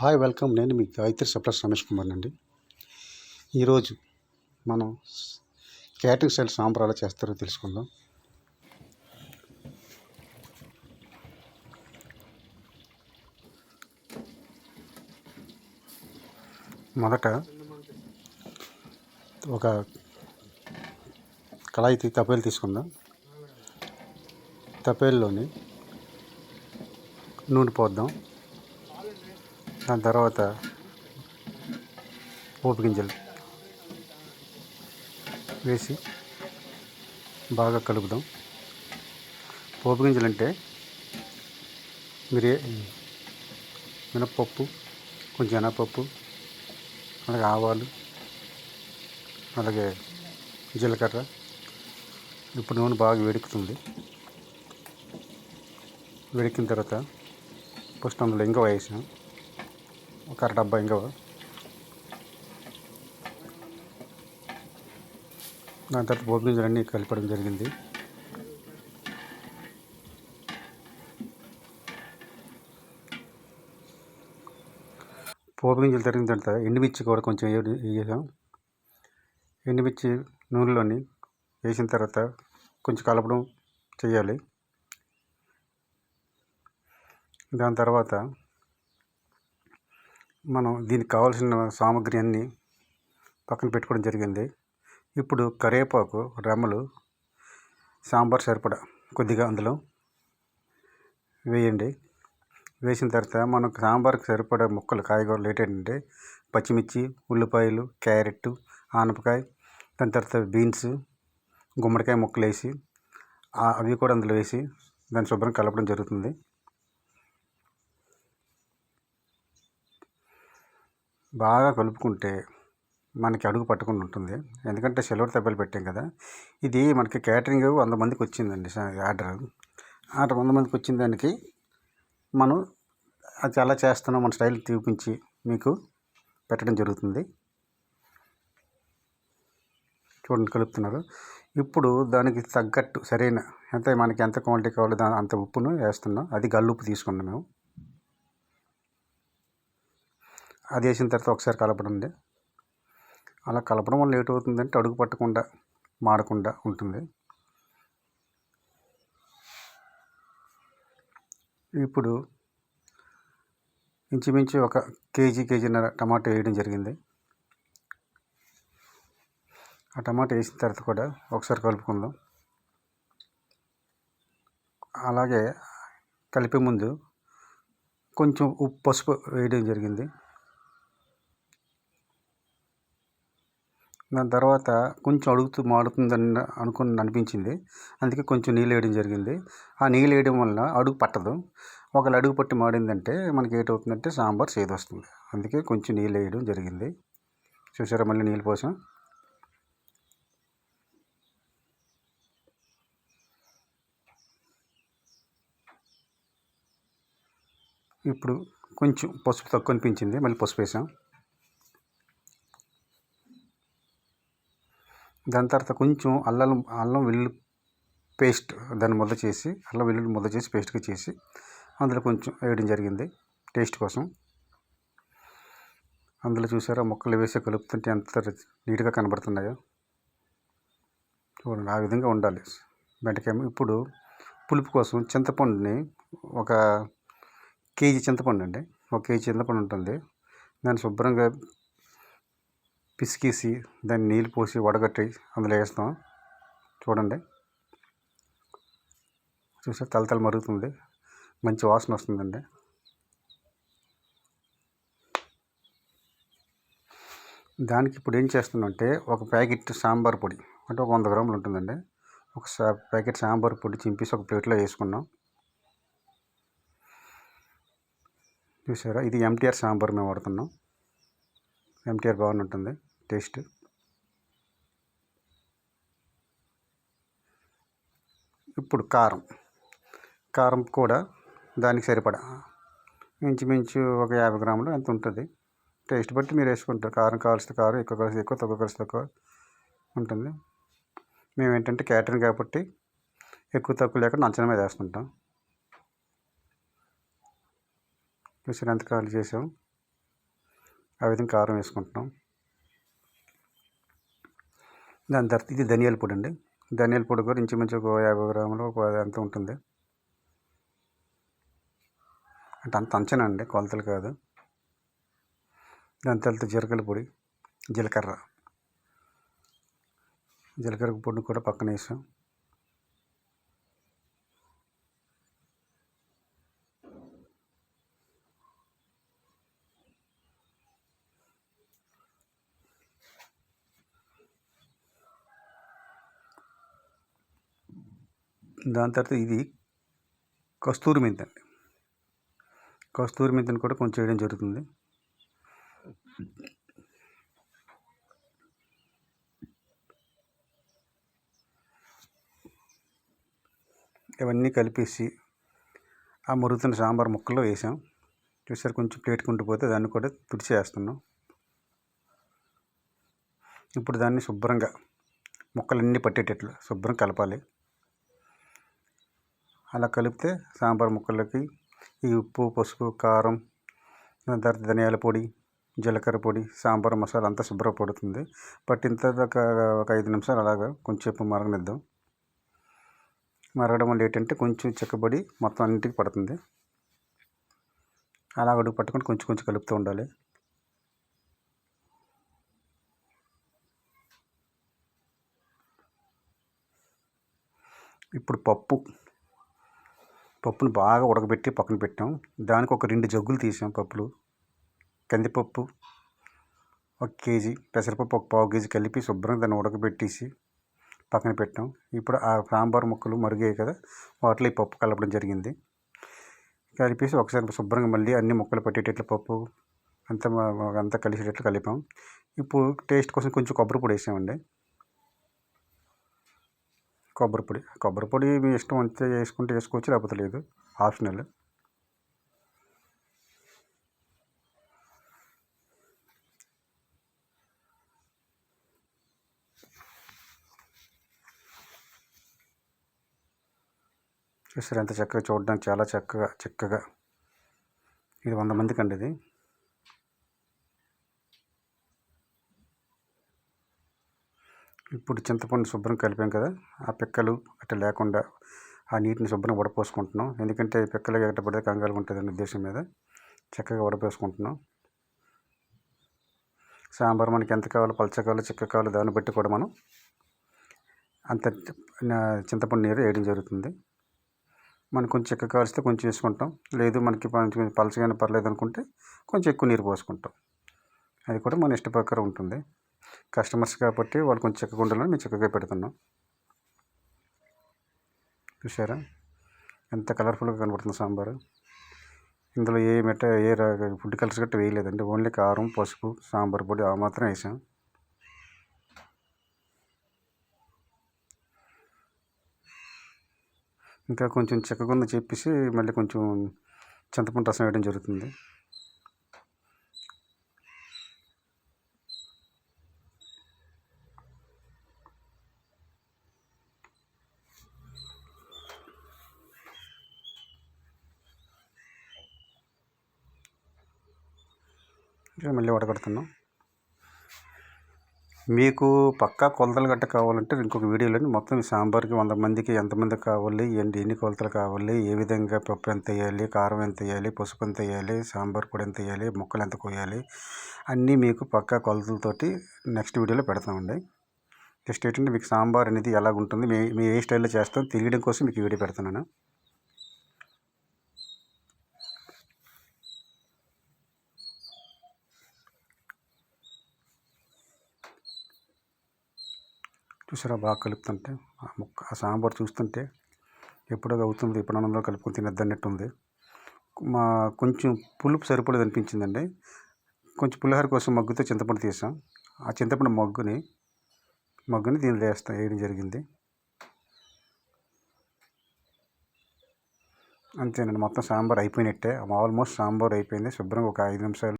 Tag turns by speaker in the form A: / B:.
A: Hi welcome. నేను మీ గాయత్రి సప్లస్ రమేష్ కుమార్ అండి. ఈరోజు మనం క్యాటరింగ్ స్టైల్ సాంబార్ చేస్తారో తెలుసుకుందాం. మొదట ఒక కళాయి తీ- తపేలు తీసుకుందాం. తపేల్లోని నూనె పోద్దాం. దాని తర్వాత పోపు గింజలు వేసి బాగా కలుపుదాం. పోపు గింజలు అంటే మీరు ఏ- మినప్పప్పు కొంచెం శనగపప్పు అలాగే ఆవాలు అలాగే జీలకర్ర. ఇప్పుడు నూనె బాగా వేడెక్కుతుంది. వేడెక్కిన తర్వాత ఫస్ట్ అందులో ఇంగ వేసాం ఒక అర డబ్బా ఇంకా. దాని తర్వాత పోపు గింజలన్నీ కలపడం జరిగింది. పోపు గింజలు తరిగిన తర్వాత ఎండుమిర్చి కూడా కొంచెం వేసాం. ఎండుమిర్చి నూనెలోని వేసిన తర్వాత కొంచెం కలపడం చేయాలి. దాని తర్వాత మనం దీనికి కావాల్సిన సామాగ్రి అన్నీ పక్కన పెట్టుకోవడం జరిగింది. ఇప్పుడు కరివేపాకు రెమ్మలు సాంబార్ సరిపడా కొద్దిగా అందులో వేయండి. వేసిన తర్వాత మనకు సాంబార్కి సరిపడే ముక్కలు కాయగూరలు ఏంటంటే పచ్చిమిర్చి ఉల్లిపాయలు క్యారెట్ ఆనపకాయ దాని తర్వాత బీన్స్ గుమ్మడికాయ ముక్కలు వేసి అవి కూడా అందులో వేసి దాన్ని శుభ్రం కలపడం జరుగుతుంది. బాగా కలుపుకుంటే మనకి అడుగు పట్టకుండా ఉంటుంది. ఎందుకంటే సిల్వర్ తెబ్బలు పెట్టాం కదా. ఇది మనకి క్యాటరింగ్ వంద మందికి వచ్చిందండి ఆర్డర్. ఆర్డర్ వంద మందికి వచ్చిన దానికి మనం అది ఎలా చేస్తున్నాం మన స్టైల్ చూపించి మీకు పెట్టడం జరుగుతుంది. చూడండి కలుపుతున్నారు. ఇప్పుడు దానికి తగ్గట్టు సరైన ఎంత మనకి ఎంత క్వాంటిటీ కావాలో దాని అంత ఉప్పును వేస్తున్నాం. అది గల్లుప్పు తీసుకున్నాం మేము. అది వేసిన తర్వాత ఒకసారి కలపడం అండి. అలా కలపడం వల్ల లేట్ అవుతుందంటే అడుగు పట్టకుండా మాడకుండా ఉంటుంది. ఇప్పుడు ఇంచుమించు ఒక కేజీ కేజీన్నర టమాటా వేయడం జరిగింది. ఆ టమాటా వేసిన తర్వాత కూడా ఒకసారి కలుపుకుందాం. అలాగే కలిపే ముందు కొంచెం ఉప్పు పసుపు వేయడం జరిగింది. దాని తర్వాత కొంచెం అడుగుతూ మాడుతుందని అనుకుని అనిపించింది. అందుకే కొంచెం నీళ్ళు వేయడం జరిగింది. ఆ నీళ్ళు వేయడం వల్ల అడుగు పట్టదు. ఒకవేళ అడుగు పట్టి మాడిందంటే మనకి ఏటవుతుందంటే సాంబార్ చేదు వస్తుంది. అందుకే కొంచెం నీళ్ళు వేయడం జరిగింది. చూసారా మళ్ళీ నీళ్ళు పోసాం. ఇప్పుడు కొంచెం పసుపు తక్కువ అనిపించింది. మళ్ళీ పసుపు వేసాం. దాని తర్వాత కొంచెం అల్లం అల్లం వెల్లుల్లి పేస్ట్ దాన్ని ముద్ద చేసి అల్లం వెల్లుల్లి ముద్ద చేసి పేస్ట్గా చేసి అందులో కొంచెం వేయడం జరిగింది టేస్ట్ కోసం. అందులో చూసారా మొక్కలు వేసి కలుపుతుంటే ఎంత నీట్గా కనబడుతున్నాయో. చూడండి ఆ విధంగా ఉండాలి. బెండకాయ ఇప్పుడు పులుపు కోసం చింతపండుని ఒక కేజీ చింతపండు అండి. ఒక కేజీ చింతపండు ఉంటుంది. దాన్ని శుభ్రంగా పిసికేసి దాన్ని నీళ్ళు పోసి వడగట్టి అందులో వేస్తాం. చూడండి. చూసే తలతల మరుగుతుంది. మంచి వాసన వస్తుందండి. దానికి ఇప్పుడు ఏం చేస్తున్నామంటే ఒక ప్యాకెట్ సాంబార్ పొడి అంటే ఒక వంద గ్రాములు ఉంటుందండి. ఒక సా ప్యాకెట్ సాంబార్ పొడి చింపేసి ఒక ప్లేట్లో వేసుకున్నాం. చూసారా? ఇది ఎంటీఆర్ సాంబార్ మేము వాడుతున్నాం. ఎంటీఆర్ బాగానే ఉంటుంది. టేస్ట్. ఇప్పుడు కారం. కారం కూడా దానికి సరిపడా. ఇంచుమించు ఒక యాభై గ్రాములు ఎంత ఉంటుంది? టేస్ట్ బట్టి మీరు వేసుకుంటారు. కారం కావాల్సిన కారం ఎక్కువ కలిసి ఎక్కువ తక్కువ కలిసి తక్కువ ఉంటుంది. మేము ఏంటంటే క్యాటరింగ్ కాబట్టి ఎక్కువ తక్కువ లేక నంచన మీద వేస్తుంటాం. చూసారు ఎంత కావాలి చేసాం? ఆ విధంగా కారం వేసుకుంటున్నాం. దాని తర్వాత ఇది ధనియాల పొడి అండి ధనియాల పొడి కూడా ఇంచుమించు ఒక యాభై గ్రాములు ఒక ఎంత ఉంటుంది. అంటే అంత అంచనండి కొలతలు కాదు. దాని తర్వాత జీలకర్ర పొడి జీలకర్ర. జీలకర్ర పొడిని కూడా పక్కన వేసాం. దాని తర్వాత ఇది కస్తూరి మెంతి అండి. కస్తూరి మెంతిని కూడా కొంచెం వేయడం జరుగుతుంది. ఇవన్నీ కలిపేసి ఆ మరుగుతున్న సాంబార్ ముక్కల్లో వేసాం. చూసారు కొంచెం ప్లేట్ కుండిపోతే దాన్ని కూడా తుడిచేస్తున్నాం. ఇప్పుడు దాన్ని శుభ్రంగా ముక్కలన్నీ పట్టేటట్లు శుభ్రం కలపాలి. అలా కలిపితే సాంబార్ ముక్కలకి ఈ ఉప్పు పసుపు కారం తర్వాత ధనియాల పొడి జీలకర్ర పొడి సాంబార్ మసాలా అంతా శుభ్రపడుతుంది బట్ ఇంత ఒక ఒక ఐదు నిమిషాలు అలాగా కొంచెంసేపు మరగనిద్దాం. మరగడం వల్ల ఏంటంటే కొంచెం చెక్కబడి మొత్తం అన్నింటికి పడుతుంది. అలా అడుగు పట్టుకొని కొంచెం కొంచెం కలుపుతూ ఉండాలి. ఇప్పుడు పప్పు. పప్పును బాగా ఉడకబెట్టి పక్కన పెట్టాం. దానికి ఒక రెండు జగ్గులు తీసాం పప్పులు. కందిపప్పు ఒక కేజీ పెసరపప్పు ఒక పావు కేజీ కలిపి శుభ్రంగా దాన్ని ఉడకబెట్టేసి పక్కన పెట్టాం. ఇప్పుడు ఆ సాంబార్ ముక్కలు మరిగాయి కదా వాటిలో ఈ పప్పు కలపడం జరిగింది. కలిపేసి ఒకసారి శుభ్రంగా మళ్ళీ అన్ని ముక్కలు పట్టేటట్లు పప్పు అంతా అంతా కలిసేటట్లు కలిపాం. ఇప్పుడు టేస్ట్ కోసం కొంచెం కొబ్బరి పొడి వేసామండి. కొబ్బరి పొడి. కొబ్బరి పొడి మీ ఇష్టం అంతే వేసుకుంటే వేసుకోవచ్చు లేకపోతే లేదు. ఆప్షనల్. చూసారు ఎంత చక్కగా చూడడానికి చాలా చక్కగా చక్కగా. ఇది వంద మందికి అండి ఇది. ఇప్పుడు చింతపండు శుభ్రం కలిపాం కదా ఆ పిక్కలు అట్లా లేకుండా ఆ నీటిని శుభ్రం వడపోసుకుంటున్నాం. ఎందుకంటే పిక్కలు ఎక్కడ పడితే కంగారు ఉంటుంది ఉద్దేశం మీద చక్కగా వడపోసుకుంటున్నాం. సాంబార్ మనకి ఎంత కావాలో పలచ కావాలో చిక్క కావాలో దాన్ని బట్టి కూడా మనం అంత చింతపండు నీరు వేయడం జరుగుతుంది. మనకు కొంచెం చిక్క కావలిస్తే కొంచెం వేసుకుంటాం. లేదు మనకి కొంచెం పలచగానే పర్లేదు అనుకుంటే కొంచెం ఎక్కువ నీరు పోసుకుంటాం. అది కూడా మన ఇష్టప్రకారం ఉంటుంది. కస్టమర్స్ కాబట్టి వాళ్ళు కొంచెం చిక్కగా ఉండాలని మేము చిక్కగా పెడుతున్నాం. చూసారా ఎంత కలర్ఫుల్గా కనబడుతుంది సాంబారు. ఇందులో ఏ మెట ఏ ఫుడ్ కలర్స్ గట్రా వేయలేదండి. ఓన్లీ కారం పసుపు సాంబార్ పొడి ఆ మాత్రం వేసాం. ఇంకా కొంచెం చిక్కగా ఉంది చెప్పేసి మళ్ళీ కొంచెం చింతపండు రసం వేయడం జరుగుతుంది. మళ్ళీ వడగడుతున్నాం మీకు పక్కా కొలతలు గట్ట కావాలంటే ఇంకొక వీడియోలో మొత్తం సాంబార్కి వంద మందికి ఎంతమంది కావాలి ఏంటి ఎన్ని కొలతలు కావాలి ఏ విధంగా పప్పు ఎంత వేయాలి కారం ఎంత వేయాలి పసుపు ఎంత వేయాలి సాంబార్ కూడా ఎంత వేయాలి ముక్కలు ఎంత కోయాలి అన్నీ మీకు పక్కా కొలతలతోటి నెక్స్ట్ వీడియోలో పెడతామండి. జస్ట్ ఏంటంటే మీకు సాంబార్ అనేది ఎలాగుంటుంది మీ మీ ఏ స్టైల్లో చేస్తాం తెలియడం కోసం మీకు వీడియో పెడుతున్నాను. చూసారా? బాగా కలుపుతుంటే ఆ ముక్క ఆ సాంబార్ చూస్తుంటే ఎప్పుడో అవుతుంది ఇప్పుడు అన్నంలో కలుపుకొని తినద్దన్నట్టు ఉంది మా కొంచెం పులుపు సరిపడదు అనిపించిందండి. కొంచెం పులిహోర కోసం మగ్గుతో చింతపండు తీసాం. ఆ చింతపండు మగ్గుని మగ్గుని దీనిలో వేస్తాం వేయడం జరిగింది. అంతేనండి మొత్తం సాంబార్ అయిపోయినట్టే. ఆల్మోస్ట్ సాంబార్ అయిపోయింది. శుభ్రంగా ఒక ఐదు నిమిషాలు